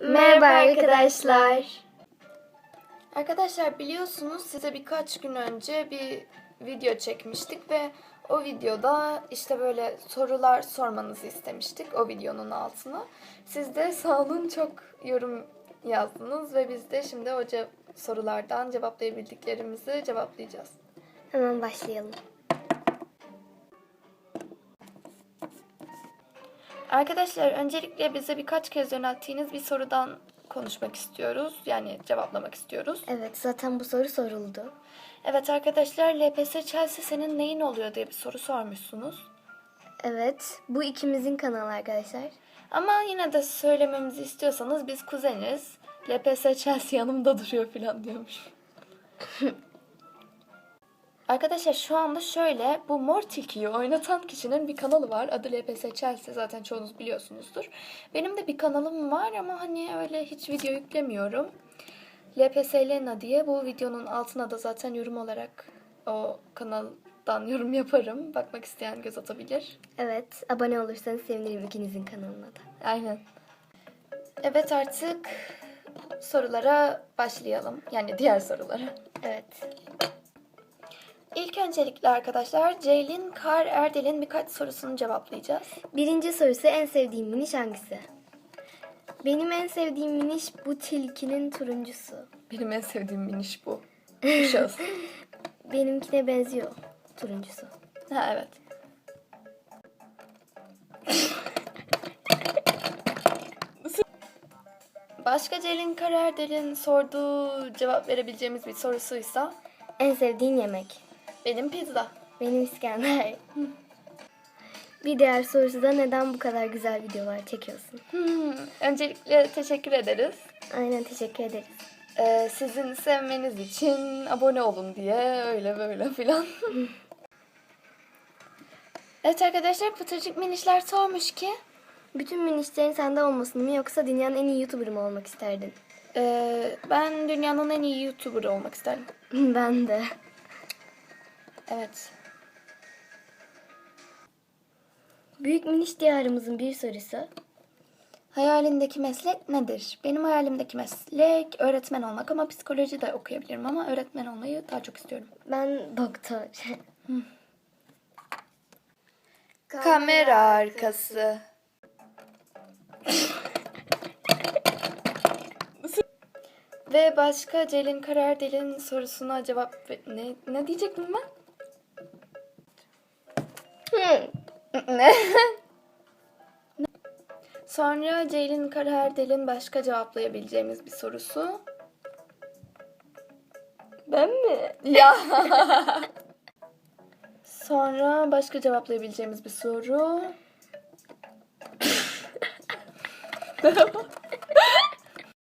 Merhaba arkadaşlar. Arkadaşlar biliyorsunuz size birkaç gün önce bir video çekmiştik ve o videoda işte böyle sorular sormanızı istemiştik o videonun altına. Siz de sağ olun çok yorum yazdınız ve biz de şimdi o sorulardan cevaplayabildiklerimizi cevaplayacağız. Hemen başlayalım. Arkadaşlar öncelikle bize birkaç kez yönelttiğiniz bir sorudan konuşmak istiyoruz. Yani cevaplamak istiyoruz. Evet zaten bu soru soruldu. Evet arkadaşlar LPS Chelsea senin neyin oluyor diye bir soru sormuşsunuz. Evet bu ikimizin kanalı arkadaşlar. Ama yine de söylememizi istiyorsanız biz kuzeniz. LPS Chelsea yanımda duruyor falan diyormuş. Arkadaşlar şu anda şöyle bu mor tilkiyi oynatan kişinin bir kanalı var. Adı LPS Chelsea zaten çoğunuz biliyorsunuzdur. Benim de bir kanalım var ama hani öyle hiç video yüklemiyorum. LPS Lena diye bu videonun altına da zaten yorum olarak o kanaldan yorum yaparım. Bakmak isteyen göz atabilir. Evet abone olursanız sevinirim ikinizin kanalına da. Aynen. Evet artık sorulara başlayalım. Yani diğer sorulara. Evet. İlk öncelikle arkadaşlar Ceylin Kar Erdel'in birkaç sorusunu cevaplayacağız. Birinci sorusu en sevdiğim miniş hangisi? Benim en sevdiğim miniş bu tilkinin turuncusu. Benim en sevdiğim miniş bu. Bu şahıs. Benimkine benziyor turuncusu. ha evet. Başka Ceylin Kar Erdel'in sorduğu cevap verebileceğimiz bir sorusuysa En sevdiğin yemek? Benim pizza. Benim İskender. Bir diğer sorusu da neden bu kadar güzel videolar çekiyorsun? Hmm, öncelikle teşekkür ederiz. Aynen teşekkür ederiz. Ee, sizin sevmeniz için abone olun diye öyle böyle filan. evet arkadaşlar Pıtırcık Minişler sormuş ki Bütün minişlerin sende olmasını mı yoksa dünyanın en iyi YouTuber'ı mı olmak isterdin? e, ben dünyanın en iyi YouTuber olmak isterdim. ben de. Evet. Büyük Miniş Diyarımızın bir sorusu. Hayalindeki meslek nedir? Benim hayalimdeki meslek öğretmen olmak ama psikoloji de okuyabilirim ama öğretmen olmayı daha çok istiyorum. Ben doktor. Kamera arkası. Ve başka Celin Karardel'in sorusuna cevap ne ne diyecektim ben? Ne? Sonra Ceylin Karaerdel'in başka cevaplayabileceğimiz bir sorusu. ben mi? Ya. Sonra başka cevaplayabileceğimiz bir soru.